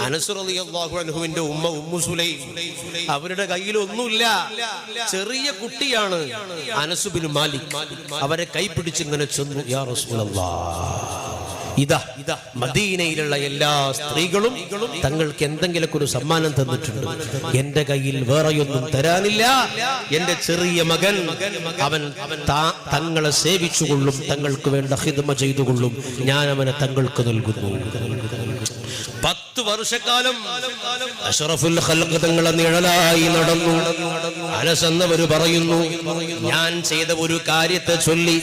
അനസുറിയാഹുവിന്റെ ഉമ്മ Ummu Sulaim. അവരുടെ കയ്യിൽ ഒന്നുമില്ല. ചെറിയ കുട്ടിയാണ് അനസുബിൻ മാലിക്. അവരെ കൈപിടിച്ച് ഇങ്ങനെ ചെന്നു യാ ഇതാ ഇതാ മദീനയിലുള്ള എല്ലാ സ്ത്രീകളും തങ്ങൾക്ക് എന്തെങ്കിലുമൊക്കെ ഒരു സമ്മാനം തന്നിട്ടുണ്ട്. എന്റെ കയ്യിൽ വേറെയൊന്നും തരാനില്ല. എന്റെ ചെറിയ മകൻ അവൻ തങ്ങളെ സേവിച്ചുകൊള്ളും തങ്ങൾക്ക് വേണ്ട ഹിതമ ചെയ്തുകൊള്ളും. ഞാൻ അവനെ തങ്ങൾക്ക് നൽകുന്നു. വർഷക്കാലം അഷറഫുൽ തങ്ങളെ നിഴലായി നടന്നു. അനസ് എന്നവര് പറയുന്നു ഞാൻ ചെയ്ത ഒരു കാര്യത്തെ ചൊല്ലി.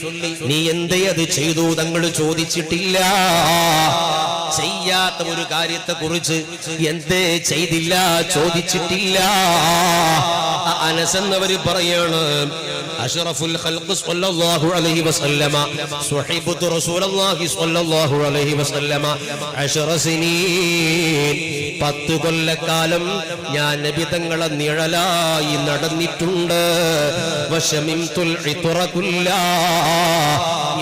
നീ എന്തേ അത് ചെയ്തു? തങ്ങൾ ചോദിച്ചിട്ടില്ല. ചെയ്യാത്ത ഒരു കാര്യത്തെ കുറിച്ച് എന്തേ ചെയ്തില്ല? ചോദിച്ചിട്ടില്ല. അനസ് എന്നവര് പറയാണ് അഷറഫുൽ ഖൽഖ് സ്വല്ലല്ലാഹു അലൈഹി വസല്ലമ സ്വഹിബത്തു റസൂലുള്ളാഹി സ്വല്ലല്ലാഹു അലൈഹി വസല്ലമ അശറ സിനീൻ. പത്ത് കൊല്ലക്കാലം ഞാൻ നബിതങ്ങളെ നിഴലായി നടന്നിട്ടുണ്ട്.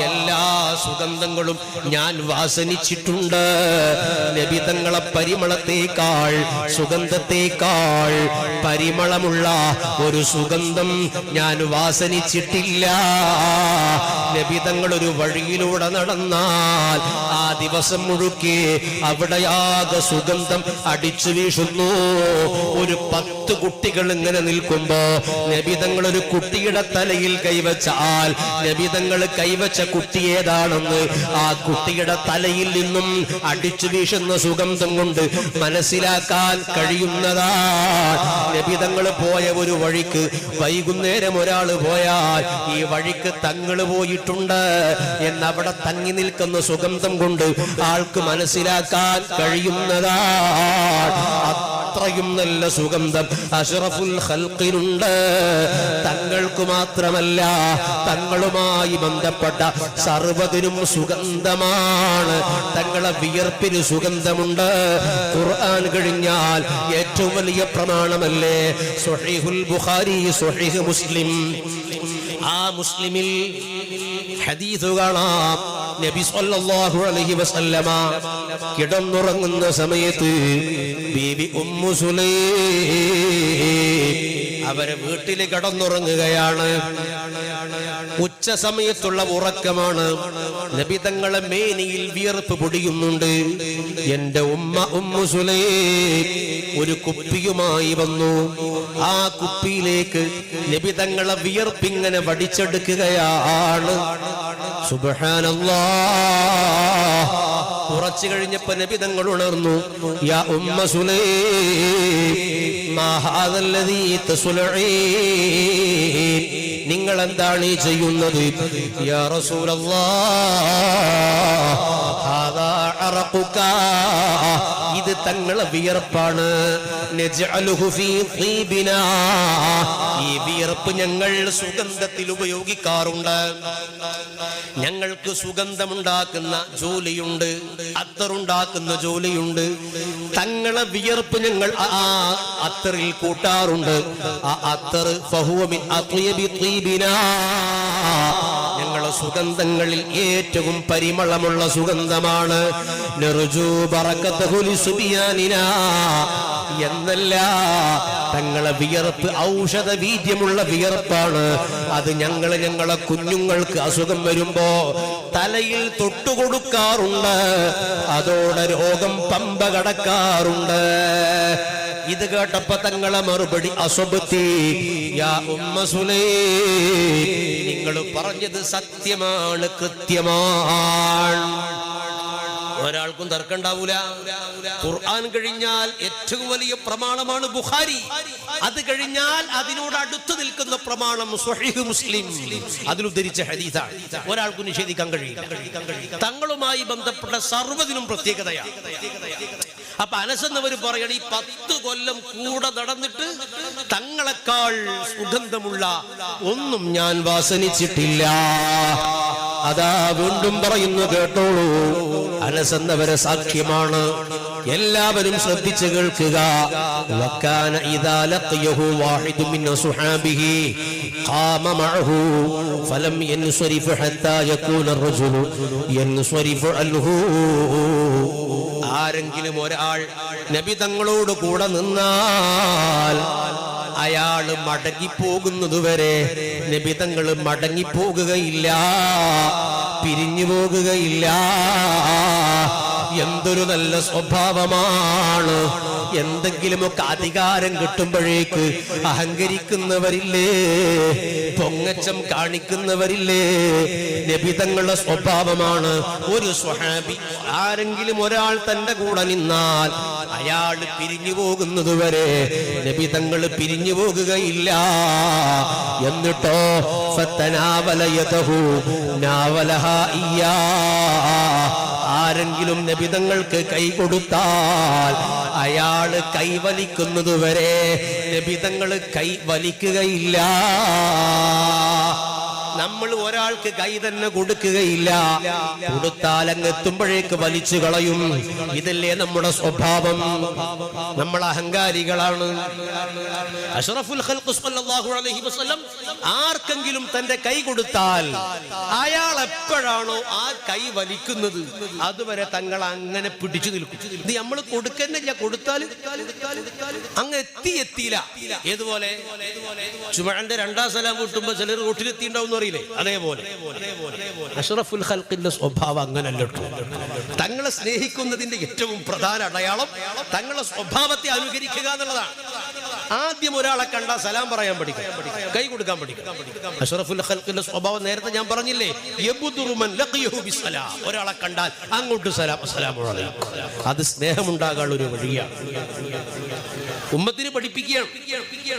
എല്ലാ സുഗന്ധങ്ങളും ഞാൻ വാസനിച്ചിട്ടുണ്ട്. നബിതങ്ങളെ പരിമളത്തേക്കാൾ സുഗന്ധത്തേക്കാൾ പരിമളമുള്ള ഒരു സുഗന്ധം ഞാൻ വാസനിച്ചിട്ടില്ല. നബി തങ്ങൾ ഒരു വഴിയിലൂടെ നടന്നാൽ ആ ദിവസം മുഴുക്കെ അവിടെയാകെ സുഗന്ധം അടിച്ചു വീശുന്നു ഒരു പത്ത് കുട്ടികൾ ഇങ്ങനെ നിൽക്കുമ്പോ നബിതങ്ങൾ ഒരു കുട്ടിയുടെ തലയിൽ കൈവച്ചാൽ നബിതങ്ങൾ കൈവച്ച കുട്ടി ഏതാണെന്ന് ആ കുട്ടിയുടെ തലയിൽ നിന്നും അടിച്ചു വീശുന്ന സുഗന്ധം കൊണ്ട് മനസ്സിലാക്കാൻ കഴിയുന്നതാ. നബിതങ്ങൾ പോയ ഒരു വഴിക്ക് വൈകുന്നേരം ഒരാൾ പോയാൽ ഈ വഴിക്ക് തങ്ങൾ പോയിട്ടുണ്ട് എന്നവിടെ തങ്ങി നിൽക്കുന്ന സുഗന്ധം കൊണ്ട് ആൾക്ക് മനസ്സിലാക്കാൻ കഴിയുന്നതാ. അത്രയും നല്ല സുഗന്ധം അഷറഫുൽ ഹൽക്കിനുണ്ട് തങ്ങൾക്ക് മാത്രമല്ല തങ്ങളുമായി ബന്ധപ്പെട്ട സർവതിനും സുഗന്ധമാണ്. തങ്ങളെ വിയർപ്പിന് സുഗന്ധമുണ്ട്. ഖുർആൻ കഴിഞ്ഞാൽ ഏറ്റവും വലിയ പ്രമാണമല്ലേ? സ്വഹീഹുൽ ബുഖാരി സൊഹീഹ് മുസ്ലിം. ആ മുസ്ലിമിൽ ഹദീസ് കാണാം. നബി സല്ലല്ലാഹു അലൈഹി വസല്ലമ കിടന്നുറങ്ങുന്ന സമയത്ത് ബീവി ഉമ്മു സുലൈം അവരെ വീട്ടിൽ കിടന്നുറങ്ങുകയാണ്. ഉച്ച സമയത്തുള്ള ഉറക്കമാണ്. നബി തങ്ങളെ മേനിയിൽ വിയർപ്പ് പൊടിയുന്നുണ്ട്. എന്റെ ഉമ്മ ഉമ്മു സുലേ ഒരു കുപ്പിയുമായി വന്നു. ആ കുപ്പിയിലേക്ക് നബി തങ്ങളെ വിയർപ്പിങ്ങനെ വടിച്ചെടുക്കുകയാണ്. സുബ്ഹാനല്ലാ. കുറച്ചു കഴിഞ്ഞപ്പോ നബി തങ്ങൾ ഉണർന്നു യാ ഉമ്മ നിങ്ങൾ എന്താണ് ഈ ചെയ്യുന്നത്? യാ ഇത് തങ്ങളെ വിയർപ്പാണ്. ഈ വിയർപ്പ് ഞങ്ങൾ സുഗന്ധത്തിൽ ഉപയോഗിക്കാറുണ്ട്. ഞങ്ങൾക്ക് സുഗന്ധമുണ്ടാക്കുന്ന ജോലിയുണ്ട്. അത്തറുണ്ടാക്കുന്ന ജോലിയുണ്ട്. തങ്ങളെ വിയർപ്പ് ഞങ്ങൾ ആ അത്തറിൽ കൂട്ടാറുണ്ട്. ആ അത്തർ സുഗന്ധങ്ങളിൽ ഏറ്റവും പരിമളമുള്ള സുഗന്ധമാണ്. എന്നല്ല തങ്ങളെ വിയർപ്പ് ഔഷധ വീര്യമുള്ള വിയർപ്പാണ്. അത് ഞങ്ങൾ ഞങ്ങളെ കുഞ്ഞുങ്ങൾക്ക് അസുഖം വരുമ്പോ തലയിൽ തൊട്ടുകൊടുക്കാറുണ്ട്. അതോടെ രോഗം പമ്പ കടക്കാറുണ്ട്. ഇത് കേട്ടപ്പോ തങ്ങളെ മറുപടി അസ്വബത്തി യാ ഉമ്മ നിങ്ങൾ പറഞ്ഞത് സത്യമാണ് കൃത്യമാണ്. ഒരാൾക്കും തർക്കണ്ടാവൂല ഖുർആൻ കഴിഞ്ഞാൽ ഏറ്റവും വലിയ പ്രമാണമാണ് ബുഖാരി. അത് കഴിഞ്ഞാൽ അതിനോട് അടുത്ത് നിൽക്കുന്ന പ്രമാണം സ്വഹീഹ് മുസ്ലിം. അതിലുദ്ധരിച്ച ഹദീസാണ്. ഒരാൾക്കും നിഷേധിക്കാൻ കഴിയില്ല. തങ്ങളുമായി ബന്ധപ്പെട്ട സർവതിനും പ്രത്യേകതയാണ്. അപ്പൊ അനസെന്നവർ പറയണ ഈ പത്ത് കൊല്ലം കൂടെ നടന്നിട്ട് തങ്ങളെക്കാൾ സുഗന്ധമുള്ള ഒന്നും ഞാൻ വാസനിച്ചിട്ടില്ല അതാ വീണ്ടും പറയുന്നു കേട്ടോളൂ അനസെന്നവരെ സാക്ഷ്യമാണ് എല്ലാവരും ശ്രദ്ധിച്ചു കേൾക്കുക വക്കാന ഇദാ ലഖിയഹു വാഹിദു മിൻ അസ്ഹാബിഹി ഖാമ മഅഹു ഫലം യൻസരിഫ് ഹത്താ യകൂന الرجل ينصرف عنه ആരെങ്കിലും ഒരാൾ നബി തങ്ങളോട് കൂടെ നിന്നാൽ അയാൾ മടങ്ങിപ്പോകുന്നതുവരെ നബി തങ്ങൾ മടങ്ങിപ്പോകുകയില്ല പിരിഞ്ഞു പോകുകയില്ല എന്തൊരു നല്ല സ്വഭാവമാണ്. എന്തെങ്കിലുമൊക്കെ അധികാരം കിട്ടുമ്പോഴേക്ക് അഹങ്കരിക്കുന്നവരില്ലേ? പൊങ്ങച്ചം കാണിക്കുന്നവരില്ലേ? നബിതങ്ങളുടെ സ്വഭാവമാണ്. ഒരു സ്വഹാബി ആരെങ്കിലും ഒരാൾ തന്റെ കൂടെ നിന്നാൽ അയാൾ പിരിഞ്ഞു പോകുന്നത് വരെ നബിതങ്ങൾ പിരിഞ്ഞു പോകുകയില്ല. എന്നിട്ടോ? ഫത്തനാവലയതഹു നാവലഹ ഇയാ ആരെങ്കിലും നബിതങ്ങൾക്ക് കൈ കൊടുത്താൽ അയാൾ കൈവലിക്കുന്നതുവരെ നബിതങ്ങൾ കൈ വലിക്കുകയില്ല. നമ്മൾ ഒരാൾക്ക് കൈ തന്നെ കൊടുക്കുകയില്ല. കൊടുത്താൽ അങ്ങ് എത്തുമ്പോഴേക്ക് വലിച്ചു കളയും. ഇതല്ലേ നമ്മുടെ സ്വഭാവം. നമ്മൾ അഹങ്കാരികളാണ്. ആർക്കെങ്കിലും തന്റെ കൈ കൊടുത്താൽ അയാൾ എപ്പോഴാണോ ആ കൈ വലിക്കുന്നത് അതുവരെ തങ്ങൾ അങ്ങനെ പിടിച്ചു നിൽക്കും. ഇത് നമ്മൾ കൊടുക്കുന്നില്ല കൊടുത്താൽ അങ്ങ് എത്തി എത്തിയില്ല. ഏതുപോലെ? ചുമഴന്റെ രണ്ടാം സ്ഥലം കൂട്ടുമ്പോ ചിലർ റോട്ടിലെത്തിണ്ടാവും അറിയില്ലേ അതേപോലെ. അഷ്റഫുൽ ഖൽഖിന്റെ സ്വഭാവം അങ്ങനല്ല തങ്ങളെ സ്നേഹിക്കുന്നതിന്റെ ഏറ്റവും പ്രധാന അടയാളം തങ്ങളെ സ്വഭാവത്തെ അനുകരിക്കുക എന്നുള്ളതാണ്. ആദ്യം ഒരാളെ കണ്ടാൽ സലാം പറയാൻ പഠിക്കും. കൈ കൊടുക്കാൻ പഠിക്കും. അഷ്റഫുൽ സ്വഭാവം നേരത്തെ ഞാൻ പറഞ്ഞില്ലേ ലഖിയഹു ബിസ്സലാം. ഒരാളെ കണ്ടാൽ അങ്ങോട്ട് സലാം അസ്സലാമു അലൈക്കും. അത് സ്നേഹമുണ്ടാകാനുള്ള ഒരു വഴിയാണ്. ഉമ്മത്തിന് പഠിപ്പിക്കുകയാണ്.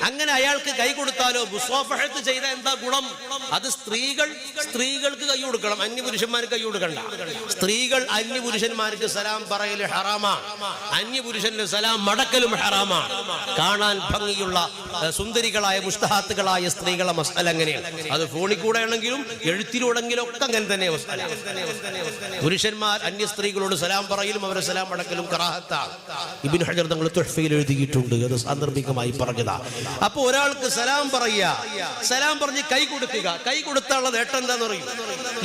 അങ്ങനെ അയാൾക്ക് കൈ കൊടുത്താലോ മുസ്വാഫഹത്ത് ചെയ്ത എന്താ ഗുണം? അത് സ്ത്രീകൾ സ്ത്രീകൾക്ക് കൈ കൊടുക്കണം അന്യപുരുഷന്മാർക്ക് കൈ കൊടുക്കണ്ട. സ്ത്രീകൾ അന്യപുരുഷന്മാർക്ക് സലാം പറയൽ ഹറാമാണ്. അന്യപുരുഷന് സലാം മടക്കലും ഹറാമാണ്. കാണാൻ ഭംഗിയുള്ള സുന്ദരികളായ മുസ്തഹാത്തുകളായ സ്ത്രീകളെ മസാല അങ്ങനെയാണ് അത് ഫോണിൽ കൂടെ ആണെങ്കിലും എഴുത്തിലൂടെങ്കിലും ഒക്കെ അങ്ങനെ തന്നെ പുരുഷന്മാർ അന്യ സ്ത്രീകളോട് സലാം പറയലും അവരെ സലാം അടക്കലും കറാഹത്താണ് ഇബിൻ ഹജർ തങ്ങൾ തുഹഫയിൽ എഴുതിയിട്ടുണ്ട് അത് സാന്ദർഭികമായി പറഞ്ഞതാ. അപ്പൊ ഒരാൾക്ക് സലാം പറയുക സലാം പറഞ്ഞ് കൈ കൊടുക്കുക. കൈ കൊടുത്താനുള്ള നേട്ടം എന്താന്ന് പറയും?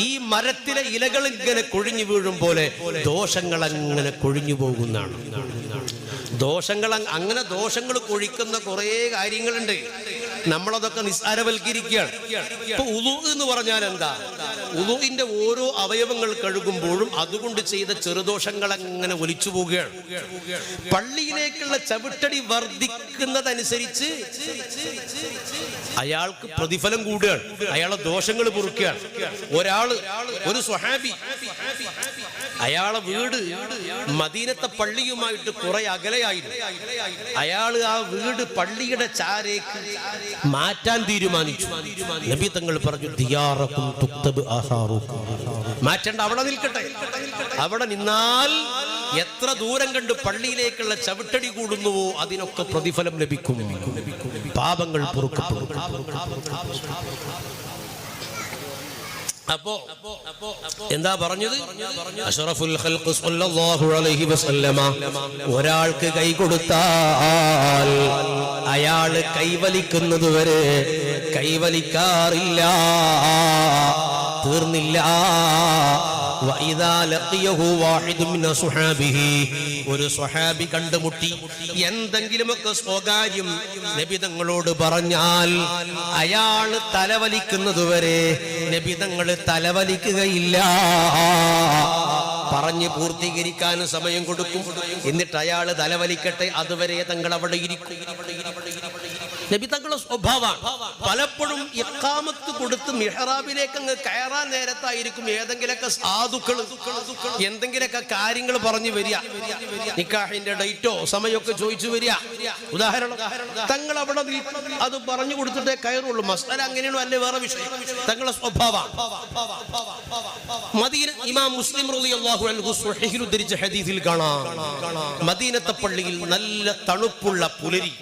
ഈ മരത്തിലെ ഇലകൾ ഇങ്ങനെ കൊഴിഞ്ഞു വീഴും പോലെ ദോഷങ്ങൾ അങ്ങനെ കൊഴിഞ്ഞു പോകുന്നതാണ്. ദോഷങ്ങൾ അങ്ങനെ ദോഷങ്ങൾ കൊഴിക്കുന്ന കുറേ കാര്യങ്ങളുണ്ട്. നമ്മളതൊക്കെ നിസ്സാരവൽക്കരിക്കുകയാണ്. ഇപ്പൊ ഉദു എന്ന് പറഞ്ഞാൽ എന്താ ഉദുവിന്റെ ഓരോ അവയവങ്ങൾ കഴുകുമ്പോഴും അതുകൊണ്ട് ചെയ്ത ചെറുദോഷങ്ങൾ അങ്ങനെ ഒലിച്ചു പോവുകയാണ്. പള്ളിയിലേക്കുള്ള ചവിട്ടടി വർദ്ധിക്കുന്നതനുസരിച്ച് അയാൾക്ക് പ്രതിഫലം കൂടുകയാണ്. അയാളെ ദോഷങ്ങൾ പൊറുക്കുകയാണ്. ഒരാൾ ഒരു സ്വഹാബി അയാളെ വീട് മദീനത്തെ പള്ളിയുമായിട്ട് കുറെ അകലെയായിരുന്നു. അയാൾ ആ വീട് പള്ളിയുടെ ചാരേക്ക് മാറ്റാൻ തീരുമാനിച്ചു. നബി തങ്ങൾ പറഞ്ഞു ദിയാറക്കും തുക്തബ് ആസാറുക്കും മാറ്റണ്ട അവിടെ നിൽക്കട്ടെ. അവിടെ നിന്നാൽ എത്ര ദൂരം കണ്ട് പള്ളിയിലേക്കുള്ള ചവിട്ടടി കൂടുന്നുവോ അതിനൊക്കെ പ്രതിഫലം ലഭിക്കും. പാപങ്ങൾ എന്താ പറഞ്ഞത്? അഷ്റഫുൽ ഖൽഖ് അലൈഹി വസല്ലമ ഒരാൾക്ക് കൈ കൊടുത്താൽ അയാൾ കൈവലിക്കുന്നത് വരെ കൈവലിക്കാറില്ല. തീർന്നില്ല. ഒരു സ്വഹാബി കണ്ടുമുട്ടി. എന്തെങ്കിലുമൊക്കെ സ്വകാര്യം നബിതങ്ങളോട് പറഞ്ഞാൽ അയാൾ തലവലിക്കുന്നതുവരെ നബിതങ്ങൾ തലവലിക്കുകയില്ല. പറഞ്ഞ് പൂർത്തീകരിക്കാൻ സമയം കൊടുക്കും. എന്നിട്ട് അയാൾ തലവലിക്കട്ടെ അതുവരെ തങ്ങൾ അവിടെ ഇരിക്കും. നബി തങ്ങളുടെ സ്വഭാവമാണ്. പലപ്പോഴും ഇക്കാമത്ത് കൊടുത്ത് മിഹ്റാബിലേക്ക് അങ്ങ് കയറാൻ നേരത്തായിരിക്കും ഏതെങ്കിലൊക്കെ സാധുക്കൾ എന്തെങ്കിലൊക്കെ കാര്യങ്ങൾ പറഞ്ഞു വരിക. നിക്കാഹിന്റെ ഡേറ്റോ സമയമൊക്കെ ചോദിച്ചു വരിക. ഉദാഹരണം തങ്ങൾ അവിടെ അത് പറഞ്ഞു കൊടുത്തിട്ടേ കയറുള്ളൂ. മസാല അങ്ങനെയാണോ അല്ലെ വേറെ വിഷയം. തങ്ങളുടെ സ്വഭാവമാണ്. മദീന ഇമാം മുസ്ലിം റളിയല്ലാഹു അൻഹു സ്വഹീഹിൽ ഉദ്ധരിച്ച ഹദീസിൽ കാണാം. മദീനത്തെ പള്ളിയിൽ നല്ല തണുപ്പുള്ള പുലരി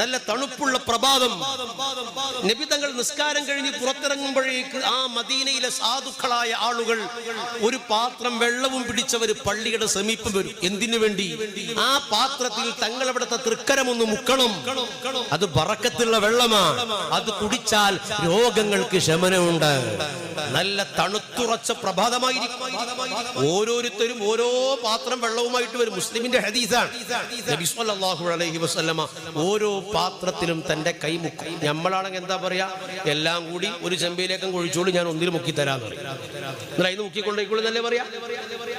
നല്ല തണുപ്പുള്ള പ്രഭാതം. നബി തങ്ങൾ നിസ്കാരം കഴിഞ്ഞ് പുറത്തിറങ്ങുമ്പോഴേക്ക് ആ മദീനയിലെ സാധുക്കളായ ആളുകൾ ഒരു പാത്രം വെള്ളവും പിടിച്ചവർ പള്ളിയുടെ സമീപം വരും. എന്തിനു വേണ്ടി? ആ പാത്രത്തിൽ തങ്ങളവിടുത്തെ തൃക്കരം ഒന്ന് മുക്കണം. അത് പറക്കത്തുള്ള വെള്ളമാണ് അത് കുടിച്ചാൽ രോഗങ്ങൾക്ക് ശമനമുണ്ട്. നല്ല തണുത്തുറച്ച പ്രഭാതമായിരിക്കും. ഓരോരുത്തരും ഓരോ പാത്രം വെള്ളവുമായിട്ട് വരും. മുസ്ലിമിന്റെ ഹദീസാണ്. നബി അലൈഹി വസല്ലമ ഓരോ പാത്രത്തിലും തന്റെ കൈ മുക്കും. നമ്മളാണെങ്കിൽ എന്താ പറയാ? എല്ലാം കൂടി ഒരു ചെമ്പയിലേക്കും കൊഴിച്ചോളൂ ഞാൻ ഒന്നിൽ മുക്കി തരാന്ന് പറയും. എന്നിട്ട് അതിന് മുക്കിക്കൊണ്ടേക്കുള്ളൂ പറയാ?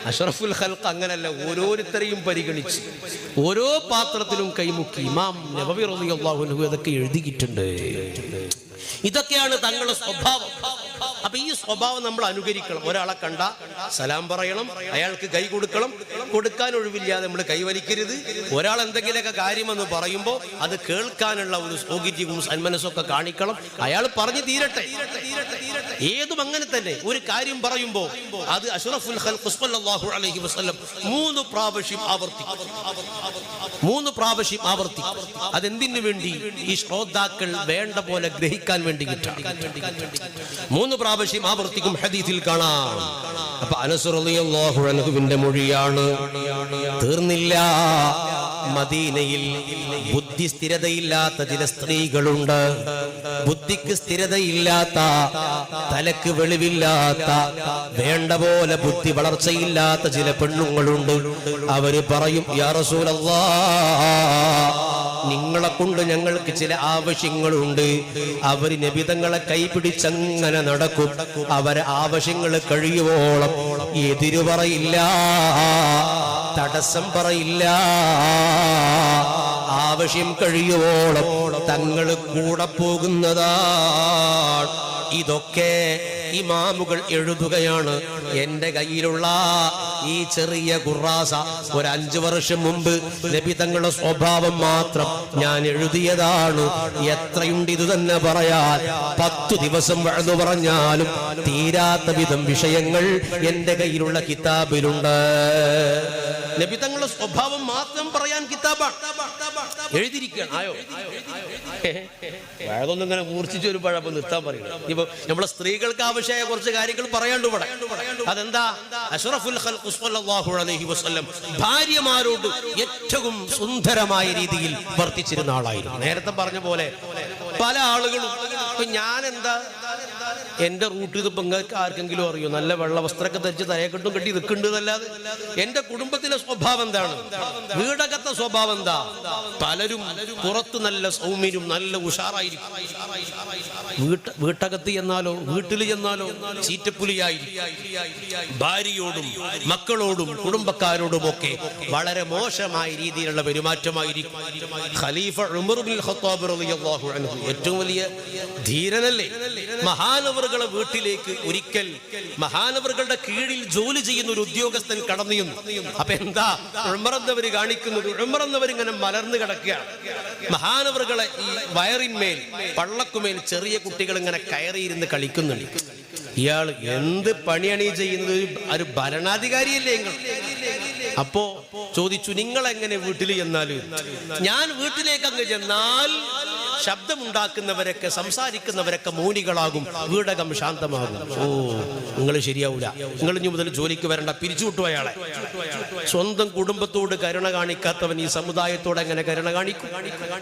അഷറഫുൽ ഹൽക്ക് അങ്ങനല്ല ഓരോരുത്തരെയും പരിഗണിച്ച് ഓരോ പാത്രത്തിലും കൈമുക്കി ഇമാം നബവി റളിയല്ലാഹു ഇതൊക്കെ എഴുതിയിട്ടുണ്ട്. ഇതൊക്കെയാണ് തങ്ങളുടെ സ്വഭാവം. അപ്പൊ ഈ സ്വഭാവം നമ്മൾ അനുകരിക്കണം. ഒരാളെ കണ്ട സലാം പറയണം അയാൾക്ക് കൈ കൊടുക്കണം. കൊടുക്കാൻ ഒഴിവില്ലാതെ നമ്മൾ കൈവലിക്കരുത് ഒരാൾ എന്തെങ്കിലുമൊക്കെ കാര്യമെന്ന് പറയുമ്പോൾ അത് കേൾക്കാനുള്ള ഒരു സൗകര്യവും സന്മനസ്സൊക്കെ കാണിക്കണം. അയാൾ പറഞ്ഞു തീരട്ടെ. ഏതും അങ്ങനെ തന്നെ. ഒരു കാര്യം പറയുമ്പോൾ അത് അഷറഫുൽ അലൈഹി വസല്ലം മൂന്ന് പ്രാവശ്യം ആവർത്തിക്കും മൂന്ന് പ്രാവശ്യം ആവർത്തിക്കും അതെന്തിനു വേണ്ടി? ഈ ശ്രോതാക്കൾ വേണ്ട പോലെ ഗ്രഹിക്കാൻ വേണ്ടി മൂന്ന് പ്രാവശ്യം ആവർത്തിക്കും ഹദീസിൽ കാണാം. അപ്പൊ അനസുറിയാഹുവിന്റെ മൊഴിയാണ് തീർന്നില്ല മദീനയിൽ ബുദ്ധി സ്ഥിരതയില്ലാത്ത ചില സ്ത്രീകളുണ്ട്. ബുദ്ധിക്ക് സ്ഥിരതയില്ലാത്ത തലക്ക് വെളിവില്ലാത്ത വേണ്ട പോലെ ബുദ്ധി വളർച്ചയില്ലാത്ത ചില പെണ്ണുങ്ങളുണ്ട്. അവർ പറയും യാ റസൂലല്ലാ നിങ്ങളെ കൊണ്ട് ഞങ്ങൾക്ക് ചില ആവശ്യങ്ങളുണ്ട്. അവർ നബിതങ്ങളെ കൈപിടിച്ചങ്ങനെ നടക്കും. അവരെ ആവശ്യങ്ങൾ കഴിയുവോളം എതിരു പറയില്ല തടസ്സം പറയില്ല. ആവശ്യം കഴിയുവോളം തങ്ങൾ കൂടെ പോകുന്നതാണ്. ഇതൊക്കെ ഇമാമുകൾ എഴുതുകയാണ്. എന്റെ കയ്യിലുള്ള ഈ ചെറിയ ഖുറാസ ഒരു അഞ്ചു വർഷം മുമ്പ് നബി തങ്ങളുടെ സ്വഭാവം മാത്രം ഞാൻ എഴുതിയതാണ്. എത്രയുണ്ട് ഇത് തന്നെ പറയാൻ. പത്തു ദിവസം വഴന്നു പറഞ്ഞാലും തീരാത്ത വിധം വിഷയങ്ങൾ എന്റെ കയ്യിലുള്ള കിതാബിലുണ്ട്. നബി തങ്ങളുടെ സ്വഭാവം മാത്രം പറയാൻ കിതാബാണ്. എഴുതിയിരിക്കുകയാണ്. ആയോ? വഴതൊന്നും ഇങ്ങനെ മൂർച്ഛിച്ചൊരു പഴപ്പ് നിർത്താൻ പറയുന്നത് ഇപ്പൊ നമ്മളെ സ്ത്രീകൾക്ക് ആവശ്യമായ കുറച്ച് കാര്യങ്ങൾ പറയാണ്ട് ഇവിടെ അതെന്താ? അഷ്റഫുൽ അലൈഹി വസല്ലം ഭാര്യമാരോട് ഏറ്റവും സുന്ദരമായ രീതിയിൽ വർത്തിച്ചിരുന്ന ആളായിരുന്നു. നേരത്തെ പറഞ്ഞ പോലെ പല ആളുകളും ഇപ്പൊ ഞാൻ എന്താ എന്റെ റൂട്ട് ഇത് നിങ്ങൾക്ക് ആർക്കെങ്കിലും അറിയോ? നല്ല വെള്ള വസ്ത്രമൊക്കെ ധരിച്ച് തലയെക്കെട്ടും കെട്ടി നിൽക്കുന്നുണ്ട് എന്നല്ലാതെ എന്റെ കുടുംബത്തിലെ സ്വഭാവം എന്താണ്? വീടകത്തെ സ്വഭാവം എന്താ? പലരും പുറത്ത് നല്ല സൗമ്യരും നല്ല ഉഷാറായിരിക്കും. വീട്ട വീട്ടകത്ത് ചെന്നാലോ വീട്ടിൽ ചെന്നാലോ ചീറ്റപ്പുലിയായിരിക്കും. ഭാര്യയോടും മക്കളോടും കുടുംബക്കാരോടും ഒക്കെ വളരെ മോശമായ രീതിയിലുള്ള പെരുമാറ്റമായിരിക്കും. ഖലീഫ ഉമർ ബിൻ ഖത്താബ് റളിയല്ലാഹു അൻഹു. ഏറ്റവും വലിയ ധീരനല്ലേ? മഹാനവറുകളെ വീട്ടിലേക്ക് ഒരിക്കൽ മഹാനവറുകളുടെ കീഴിൽ ജോലി ചെയ്യുന്ന ഒരു ഉദ്യോഗസ്ഥൻ കടന്നു അപ്പൊ എന്താ? ഉമറന്നവര് കാണിക്കുന്നത്? ഉഴമറന്നവർ ഇങ്ങനെ മലർന്നു കിടക്കുകയാണ്. മഹാനവറുകളെ ഈ വയറിന്മേൽ പള്ളക്കുമേൽ ചെറിയ കുട്ടികൾ ഇങ്ങനെ കയറിയിരുന്ന് കളിക്കുന്നുണ്ട്. ഇയാൾ എന്ത് പണിയാണ് ചെയ്യുന്നത്? ഒരു- ഭരണാധികാരിയല്ലേ അപ്പോ ചോദിച്ചു നിങ്ങൾ എങ്ങനെ വീട്ടിൽ ചെന്നാൽ ഞാൻ വീട്ടിലേക്ക് അങ്ങ് ചെന്നാൽ ശബ്ദമുണ്ടാക്കുന്നവരൊക്കെ സംസാരിക്കുന്നവരൊക്കെ മൗനികളാകും. വീടകം ശാന്തമാകും. ഓ നിങ്ങൾ ശരിയാവൂല. നിങ്ങൾ ഇനി മുതൽ ജോലിക്ക് വരണ്ട. പിരിച്ചുവിട്ടു അയാളെ. സ്വന്തം കുടുംബത്തോട് കരുണ കാണിക്കാത്തവൻ ഈ സമുദായത്തോട് എങ്ങനെ കരുണ കാണിക്കും?